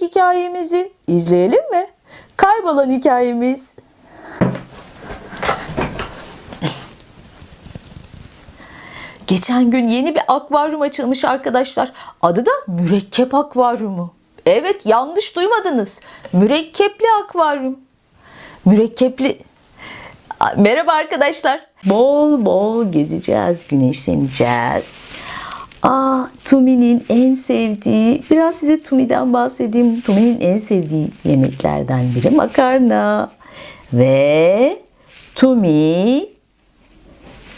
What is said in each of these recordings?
hikayemizi izleyelim mi? Kaybolan hikayemiz. Geçen gün yeni bir akvaryum açılmış arkadaşlar. Adı da mürekkep akvaryumu. Evet yanlış duymadınız. Mürekkepli akvaryum. Mürekkepli... Merhaba arkadaşlar. Bol bol gezeceğiz, güneşleneceğiz. Aa, Tumi'nin en sevdiği, biraz size Tumi'den bahsedeyim. Tumi'nin en sevdiği yemeklerden biri makarna. Ve Tumi...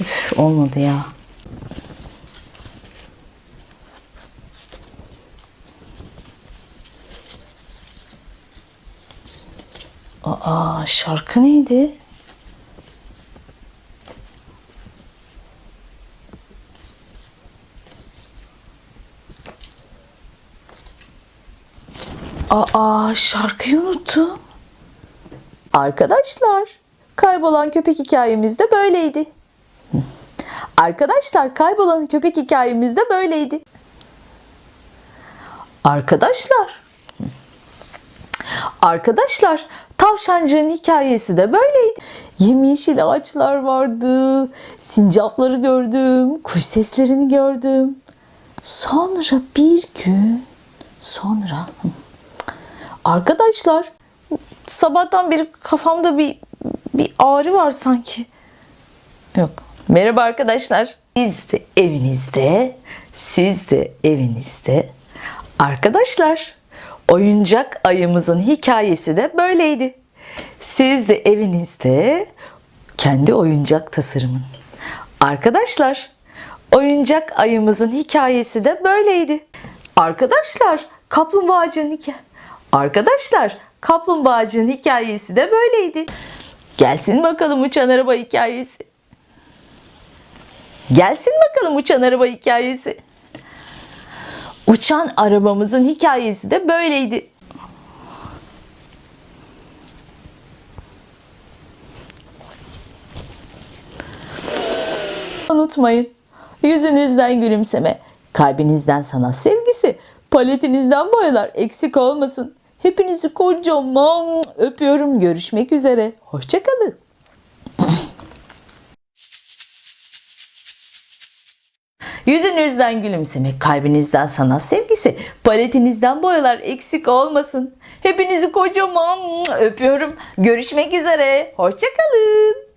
Üf, olmadı ya. Aa şarkı neydi? Aa şarkıyı unuttum. Arkadaşlar kaybolan köpek hikayemiz de böyleydi. Arkadaşlar kaybolan köpek hikayemiz de böyleydi. Arkadaşlar Arkadaşlar tavşancığın hikayesi de böyleydi. Yemyeşil ağaçlar vardı. Sincapları gördüm. Kuş seslerini gördüm. Sonra bir gün sonra arkadaşlar sabahtan beri kafamda bir bir ağrı var sanki. Yok. Merhaba arkadaşlar. Siz de evinizde, siz de evinizde. Arkadaşlar, oyuncak ayımızın hikayesi de böyleydi. Siz de evinizde kendi oyuncak tasarımın. Arkadaşlar, oyuncak ayımızın hikayesi de böyleydi. Arkadaşlar, kaplumbağacığın hikayesi. Arkadaşlar, kaplumbağacığın hikayesi de böyleydi. Gelsin bakalım uçan araba hikayesi. Gelsin bakalım uçan araba hikayesi. Uçan arabamızın hikayesi de böyleydi. Unutmayın. Yüzünüzden gülümseme, kalbinizden sanat sevgisi, paletinizden boyalar eksik olmasın. Hepinizi kocaman öpüyorum. Görüşmek üzere. Hoşçakalın. Yüzünüzden gülümseme, kalbinizden sanat sevgisi, paletinizden boyalar eksik olmasın. Hepinizi kocaman öpüyorum. Görüşmek üzere. Hoşçakalın.